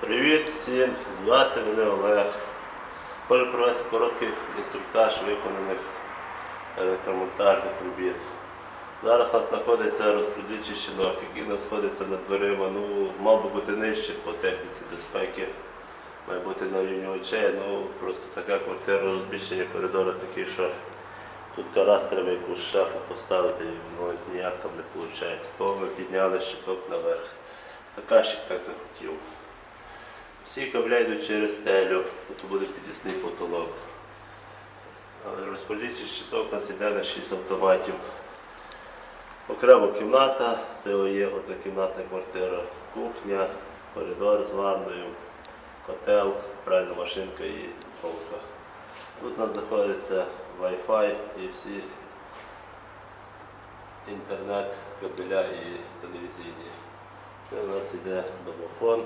Привіт всім! Звати мене Олег. Хочу провести короткий інструктаж виконаних електромонтажних робіт. Зараз у нас знаходиться розподільчий щінок, який знаходиться над дверима. Ну, мав би бути нижче по техніці безпеки, має бути на рівні очей. Ну, просто така квартира розміщення коридору такий, що тут караз треба якусь шафу поставити, і ну, ніяк там не виходить. Тому ми підняли щиток наверх. Заказчик так захотів. Всі кабля йдуть через стелю, тут буде підвісний потолок. Розподільчий щиток нас йде на 6 автоматів. Окремо кімната, це є однокімнатна квартира, кухня, коридор з ванною, котел, пральна машинка і полка. Тут у нас знаходиться Wi-Fi і всі інтернет, кабеля і телевізійні. Це у нас йде домофон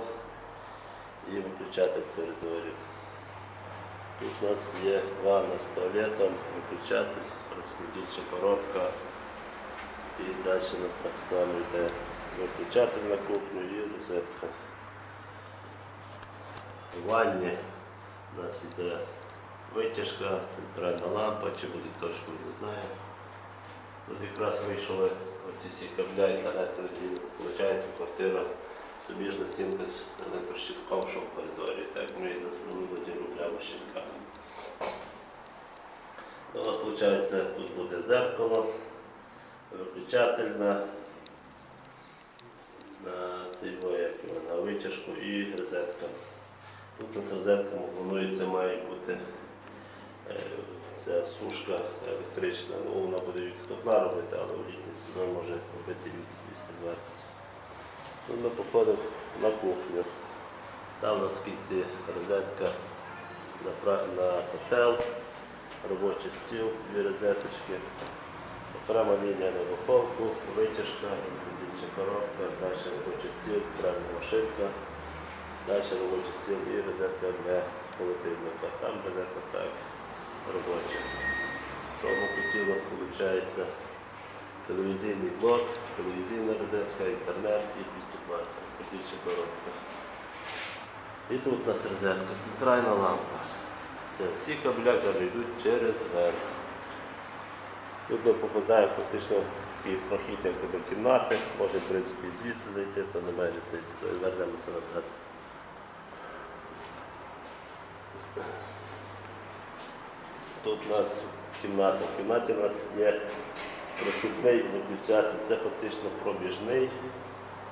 і виключатель в коридорі. Тут у нас є ванна з туалетом, виключатель, розподільча коробка. І далі у нас так само йде виключатель на кухню і розетка. В ванні у нас йде витяжка, центральна лампа, чи буде точно не знаю. Тут якраз вийшли оці всі кабля телевізійний. Виходить квартира суміжна стінка з електрощитком, що в коридорі. Так ми і засверлили діру прямо щитками. У нас виходить, тут буде зеркало, виключатель на, на цей во, на витяжку і розетка. Тут у нас планується має бути е, ця сушка електрична. Ну, вона буде від котла робити, але в літній сезон може робити від 220. Ми походимо на кухню. Там у нас в розетка на, на котел, робочий стіл, дві розеточки, окрема лінія на духовку, витяжка, розбудільча коробка, далі робочий стіл, пральна машинка, далі робочий стіл і розетка для холодильника. Там розетка так робоча. Тому тут у нас виходить телевізійний блок, телевізійна розетка, інтернет і 220, більше коробка. І тут у нас розетка, центральна лампа. Все, всі кабеля йдуть через верх. Тут ми попадаємо фактично такий до кімнати, може в принципі звідси зайти, то немає різниці, то вернемося назад. Тут у нас кімната. В кімнаті у нас є прохідний виключатель. Це фактично пробіжний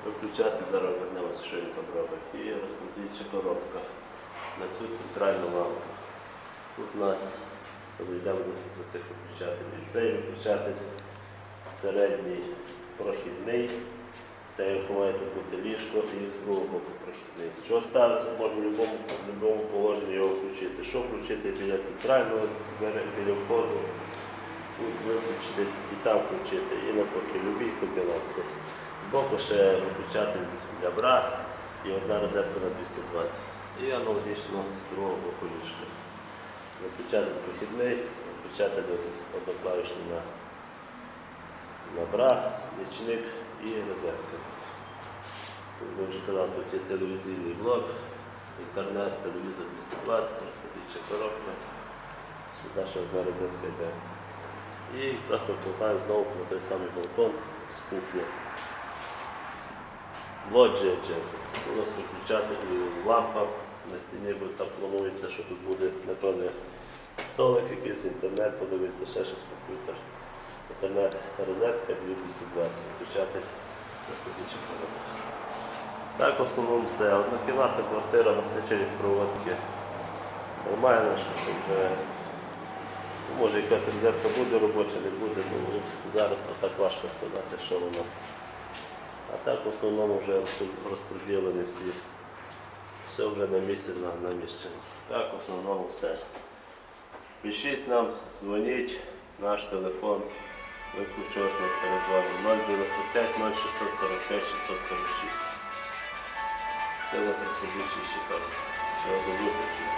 виключатель. Зараз вернемося, що він там робить. І розподільча коробка на цю центральну лампу. Тут у нас йдемо до тих виключателів. Цей виключатель середній прохідний. Те, як має тут бути ліжко і з другого боку прохідний. Що ставиться, можна в будь-якому положенні його включити. Що включити біля центрального, біля входу, виключити і там включити. І навпаки, любі комбінації. Збоку ще виключатель для бра і одна розетка на 220. І аналогічно з другого боку ліжка. Виключатель прохідний, виключатель одноклавішний на на бра, нічник і розетка. Тут вже казав, тут є телевізійний блок, інтернет, телевізор 220, розподільча коробка. Сюди ще одна розетка йде. І якраз ми знову на той самий балкон з кухні. Лоджія джефи. У нас виключатель і лампа на стіні, бо там планується, що тут буде напевне столик якийсь, інтернет, подивитися, ще щось комп'ютер. Інтернет розетка 220, включатель розподільча коробка. Так, в основному все. Однокімнатна квартира на проводки. Нормально, що вже може якась розетка буде робоча, не буде, ну зараз так важко сказати, що воно. А так в основному вже розподілені всі. Все вже на місці на, місці. Так, в основному все. Пишіть нам, дзвоніть, наш телефон. Включились ми 095 0645 646. Це у нас розподільчий щиток. Всього до зустрічі.